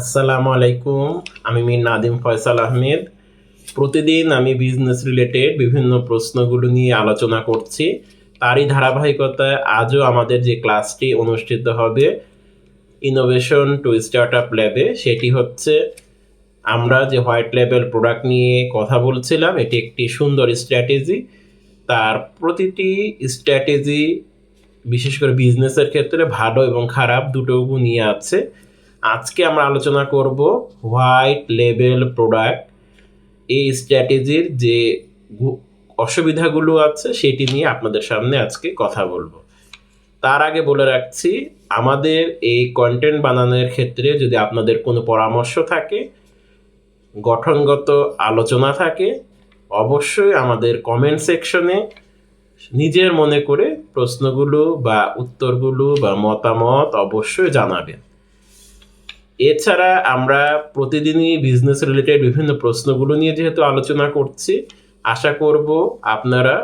আসসালামু আলাইকুম, আমি মির নাদিম ফয়সাল আহমেদ। প্রতিদিন আমি বিজনেস রিলেটেড বিভিন্ন প্রশ্নগুলো নিয়ে আলোচনা করছি। তারই ধারাবাহিকতায় আজও আমাদের যে ক্লাসটি অনুষ্ঠিত হবে ইনোভেশন টু স্টার্ট আপ ল্যাবে সেটি হচ্ছে আমরা যে হোয়াইট লেভেল প্রোডাক্ট নিয়ে কথা বলছিলাম, এটি একটি সুন্দর স্ট্র্যাটেজি তার প্রতিটি স্ট্র্যাটেজি বিশেষ করে বিজনেসের ক্ষেত্রে ভালো এবং খারাপ দুটো নিয়ে আছে। আজকে আমরা আলোচনা করব হোয়াইট লেভেল প্রোডাক্ট। এই স্ট্র্যাটেজির যে অসুবিধাগুলো আছে, সেটি নিয়ে আপনাদের সামনে আজকে কথা বলব। তার আগে বলে রাখছি, আমাদের এই কন্টেন্ট বানানোর ক্ষেত্রে যদি আপনাদের কোনো পরামর্শ থাকে, গঠনগত আলোচনা থাকে, অবশ্যই আমাদের কমেন্ট সেকশনে নিজের মনে করে প্রশ্নগুলো বা উত্তরগুলো বা মতামত অবশ্যই জানাবেন। এছাড়া আমরা প্রতিদিনই বিজনেস রিলেটেড বিভিন্ন প্রশ্নগুলো নিয়ে যেহেতু আলোচনা করছি, আশা করব আপনারা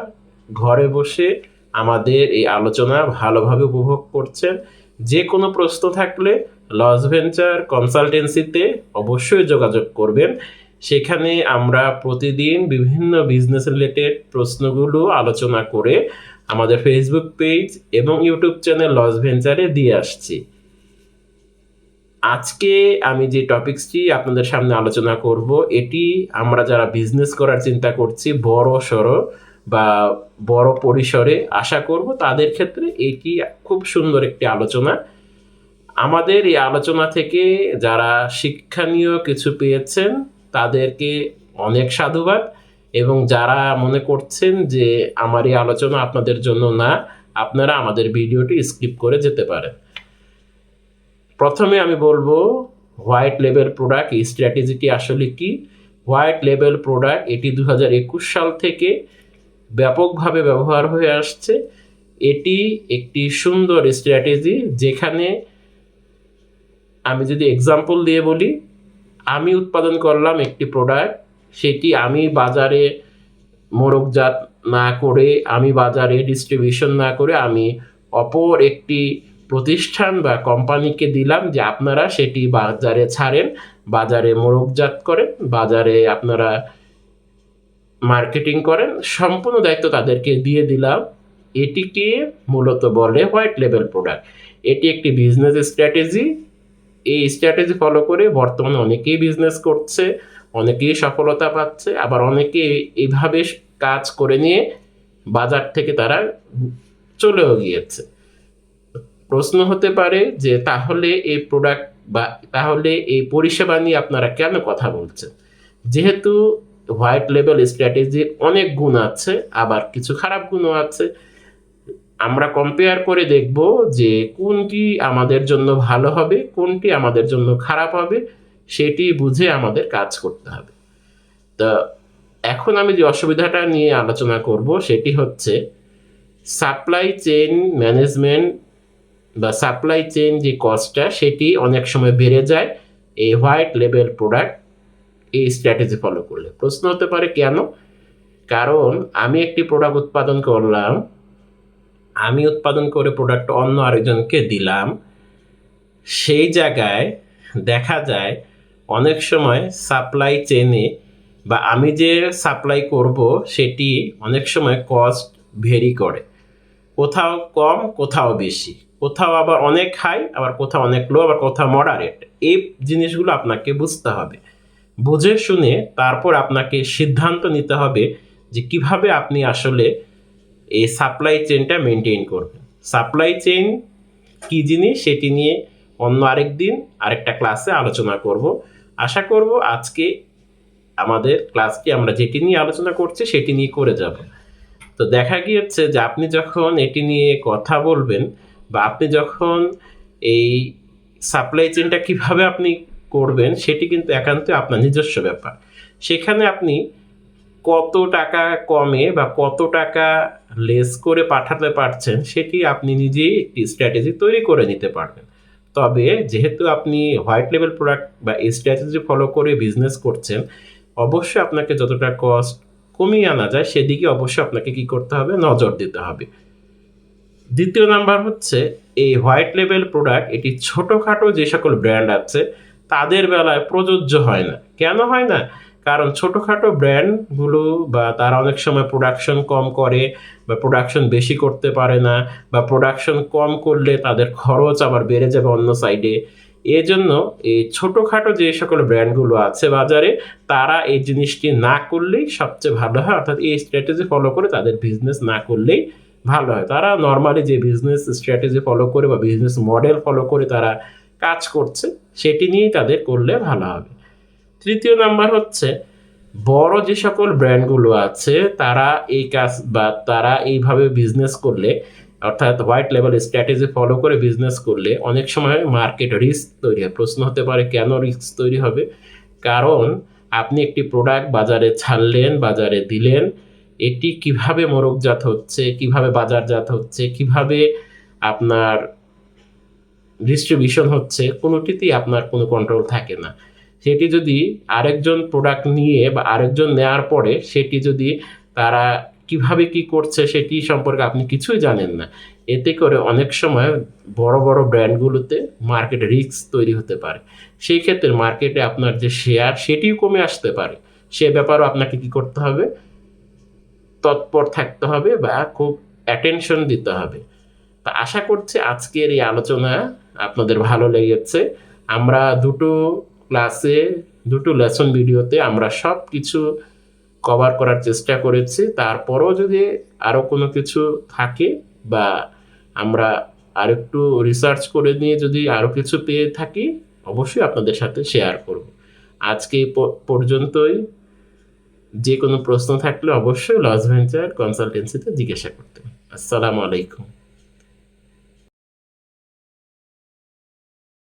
ঘরে বসে আমাদের এই আলোচনা ভালোভাবে উপভোগ করছেন। যে কোনো প্রশ্ন থাকলে লস ভেঞ্চার কনসালটেন্সিতে অবশ্যই যোগাযোগ করবেন। সেখানে আমরা প্রতিদিন বিভিন্ন বিজনেস রিলেটেড প্রশ্নগুলো আলোচনা করে আমাদের ফেসবুক পেজ এবং ইউটিউব চ্যানেল লস ভেঞ্চারে দিয়ে আসছি। আজকে আমি যে টপিকসটি আপনাদের সামনে আলোচনা করব, এটি আমরা যারা বিজনেস করার চিন্তা করছি, বড় সড়ো বা বড় পরিসরে আশা করব তাদের ক্ষেত্রে এটি খুব সুন্দর একটি আলোচনা। আমাদের এই আলোচনা থেকে যারা শিক্ষণীয় কিছু পেয়েছেন, তাদেরকে অনেক সাধুবাদ এবং যারা মনে করছেন যে আমার এই আলোচনা আপনাদের জন্য না, আপনারা আমাদের ভিডিওটি স্কিপ করে যেতে পারেন। প্রথমে আমি বলব হোয়াইট লেভেল প্রোডাক্ট, এই স্ট্র্যাটেজিটি আসলে কি? হোয়াইট লেভেল প্রোডাক্ট, এটি দু হাজার একুশ সাল থেকে ব্যাপকভাবে ব্যবহার হয়ে আসছে। এটি একটি সুন্দর স্ট্র্যাটেজি যেখানে আমি যদি এক্সাম্পল দিয়ে বলি, আমি উৎপাদন করলাম একটি প্রোডাক্ট, সেটি আমি বাজারে মোড়কজাত না করে, আমি বাজারে ডিস্ট্রিবিউশন না করে, আমি অপর একটি প্রতিষ্ঠান বা কোম্পানিকে দিলাম যে আপনারা সেটি বাজারে ছাড়েন, বাজারে মোড়কজাত করেন, বাজারে আপনারা মার্কেটিং করেন। সম্পূর্ণ দায়িত্ব তাদেরকে দিয়ে দিলাম। এটিকে মূলত বলে হোয়াইট লেভেল প্রোডাক্ট। এটি একটি বিজনেস স্ট্র্যাটেজি। এই স্ট্র্যাটেজি ফলো করে বর্তমানে অনেকেই বিজনেস করছে, অনেকেই সফলতা পাচ্ছে, আবার অনেকে এইভাবে কাজ করে নিয়ে বাজার থেকে তারা চলেও গিয়েছে। প্রশ্ন হতে পারে যে তাহলে এই প্রোডাক্ট বা তাহলে এই পরিষেবা নিয়ে আপনারা কেন কথা বলছেন? যেহেতু হোয়াইট লেভেল স্ট্র্যাটেজির অনেক গুণ আছে, আবার কিছু খারাপ গুণও আছে। আমরা কম্পেয়ার করে দেখব যে কোনটি আমাদের জন্য ভালো হবে, কোনটি আমাদের জন্য খারাপ হবে, সেটি বুঝে আমাদের কাজ করতে হবে। তো এখন আমি যে অসুবিধাটা নিয়ে আলোচনা করব, সেটি হচ্ছে সাপ্লাই চেইন ম্যানেজমেন্ট বা সাপ্লাই চেইন যে কস্টটা সেটি অনেক সময় বেড়ে যায়। এই হোয়াইট লেভেল প্রোডাক্ট এই স্ট্র্যাটেজি ফলো করলে। প্রশ্ন হতে পারে কেন? কারণ আমি একটি প্রোডাক্ট উৎপাদন করলাম, আমি উৎপাদন করে প্রোডাক্ট অন্য আরেকজনকে দিলাম। সেই জায়গায় দেখা যায় অনেক সময় সাপ্লাই চেনে বা আমি যে সাপ্লাই করব, সেটি অনেক সময় কস্ট ভেরি করে। কোথাও কম, কোথাও বেশি। কোথাও আবার অনেক হাই আবার কোথাও অনেক লো আবার কোথাও মডারেট এই জিনিসগুলো আপনাকে বুঝতে হবে। বুঝে শুনে তারপর আপনাকে সিদ্ধান্ত নিতে হবে যে কীভাবে আপনি আসলে এই সাপ্লাই চেনটা মেনটেন করবেন। সাপ্লাই চেইন কী জিনিস সেটি নিয়ে অন্য আরেক দিন আরেকটা ক্লাসে আলোচনা করব। আশা করব আজকে আমাদের ক্লাসটি আমরা যেটি নিয়ে আলোচনা করছি সেটি নিয়ে করে যাব। তো দেখা গিয়েছে যে আপনি যখন এটি নিয়ে কথা বলবেন বা আপনি যখন এই সাপ্লাই চেনটা কীভাবে আপনি করবেন, সেটি কিন্তু একান্ত আপনার নিজস্ব ব্যাপার। সেখানে আপনি কত টাকা কমে বা কত টাকা লেস করে পাঠাতে পারছেন, সেটি আপনি নিজেই একটি স্ট্র্যাটেজি তৈরি করে নিতে পারবেন। তবে যেহেতু আপনি হোয়াইট লেভেল প্রোডাক্ট বা এই স্ট্র্যাটেজি ফলো করে বিজনেস করছেন, অবশ্যই আপনাকে যতটা কস্ট কমিয়ে আনা যায়, সেদিকে অবশ্যই আপনাকে কি করতে হবে? নজর দিতে হবে। দ্বিতীয় নাম্বার হচ্ছে, এই হোয়াইট লেভেল প্রোডাক্ট, এটি ছোটোখাটো যে সকল ব্র্যান্ড আছে, তাদের বেলায় প্রযোজ্য হয় না। কেন হয় না? কারণ ছোটোখাটো ব্র্যান্ডগুলো বা তারা অনেক সময় প্রোডাকশন কম করে বা প্রোডাকশন বেশি করতে পারে না বা প্রোডাকশন কম করলে তাদের খরচ আবার বেড়ে যাবে অন্য সাইডে এজন্য এই ছোটোখাটো যে সকল ব্র্যান্ডগুলো আছে বাজারে, তারা এই জিনিসটি না করলেই সবচেয়ে ভালো হয়। অর্থাৎ এই স্ট্র্যাটেজি ফলো করে তাদের বিজনেস না করলেই ভালো হয়। তারা নর্মালি যে বিজনেস স্ট্র্যাটেজি ফলো করে বা বিজনেস মডেল ফলো করে তারা কাজ করছে, সেটি নিয়েই তাদের করলে ভালো হবে। তৃতীয় নাম্বার হচ্ছে, বড় যে সকল ব্র্যান্ডগুলো আছে, তারা এই কাজ বা তারা এইভাবে বিজনেস করলে, অর্থাৎ হোয়াইট লেভেল স্ট্র্যাটেজি ফলো করে বিজনেস করলে, অনেক সময় মার্কেট রিস্ক তৈরি হয়। প্রশ্ন হতে পারে, কেন রিস্ক তৈরি হবে? কারণ আপনি একটি প্রোডাক্ট বাজারে ছাড়লেন, বাজারে দিলেন এটি কীভাবে মোড়কজাত হচ্ছে, কীভাবে বাজারজাত হচ্ছে, কীভাবে আপনার ডিস্ট্রিবিউশন হচ্ছে, কোনোটিতেই আপনার কোনো কন্ট্রোল থাকে না। সেটি যদি আরেকজন প্রোডাক্ট নিয়ে বা আরেকজন নেওয়ার পরে সেটি যদি তারা কীভাবে কি করছে সেটি সম্পর্কে আপনি কিছুই জানেন না। এতে করে অনেক সময় বড় বড় ব্র্যান্ডগুলোতে মার্কেট রিস্ক তৈরি হতে পারে। সেই ক্ষেত্রে মার্কেটে আপনার যে শেয়ার সেটিও কমে আসতে পারে। সে ব্যাপারেও আপনাকে কি করতে হবে? তৎপর থাকতে হবে বা খুব অ্যাটেনশন দিতে হবে। তা আশা করছি আজকের এই আলোচনা আপনাদের ভালো লেগেছে। আমরা দুটো ক্লাসে, দুটো লেসন ভিডিওতে আমরা সব কিছু কভার করার চেষ্টা করেছি। তারপরও যদি আরও কোনো কিছু থাকে বা আমরা আরেকটু রিসার্চ করে নিয়ে যদি আরও কিছু পেয়ে থাকি, অবশ্যই আপনাদের সাথে শেয়ার করব। আজকে পর্যন্তই। যে কোনো প্রশ্ন থাকলে অবশ্যই লস ভেঞ্চার কনসালটেন্সিতে জিজ্ঞাসা করতে আসসালামু আলাইকুম।